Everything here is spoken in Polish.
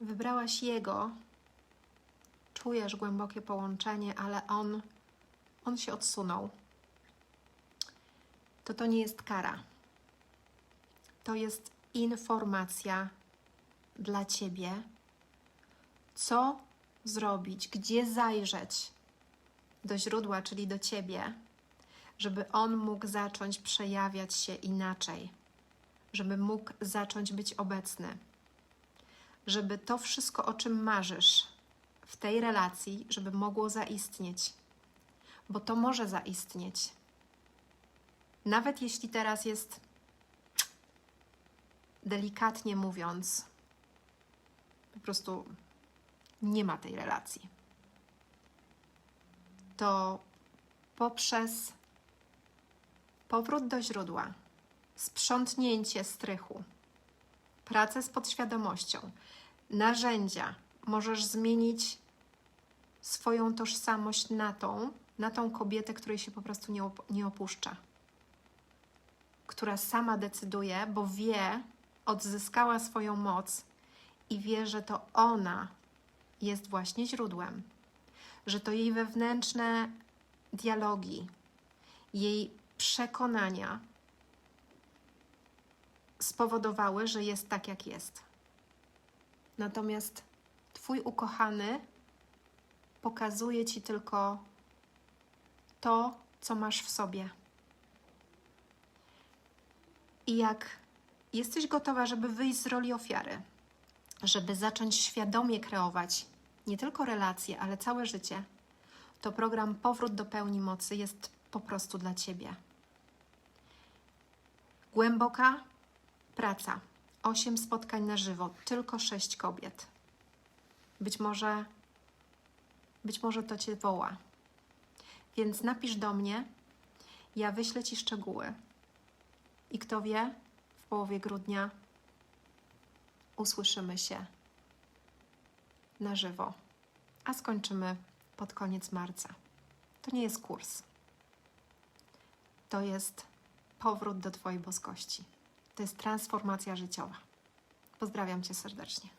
wybrałaś Jego, czujesz głębokie połączenie, ale On, On się odsunął, to to nie jest kara. To jest informacja dla Ciebie, co zrobić, gdzie zajrzeć? Do źródła, czyli do Ciebie, żeby On mógł zacząć przejawiać się inaczej, żeby mógł zacząć być obecny, żeby to wszystko, o czym marzysz w tej relacji, żeby mogło zaistnieć, bo to może zaistnieć. Nawet jeśli teraz jest, delikatnie mówiąc, po prostu nie ma tej relacji. To poprzez powrót do źródła, sprzątnięcie strychu, pracę z podświadomością, narzędzia, możesz zmienić swoją tożsamość na tą, na tą kobietę, której się po prostu nie, op- nie opuszcza, która sama decyduje, bo wie, odzyskała swoją moc i wie, że to ona jest właśnie źródłem, że to jej wewnętrzne dialogi, jej przekonania spowodowały, że jest tak, jak jest. Natomiast Twój ukochany pokazuje Ci tylko to, co masz w sobie. I jak jesteś gotowa, żeby wyjść z roli ofiary, żeby zacząć świadomie kreować nie tylko relacje, ale całe życie, to program Powrót do pełni mocy jest po prostu dla Ciebie. Głęboka praca. Osiem spotkań na żywo, tylko sześć kobiet. Być może, być może to Cię woła. Więc napisz do mnie, ja wyślę Ci szczegóły. I kto wie, w połowie grudnia usłyszymy się na żywo, a skończymy pod koniec marca. To nie jest kurs. To jest powrót do Twojej boskości. To jest transformacja życiowa. Pozdrawiam Cię serdecznie.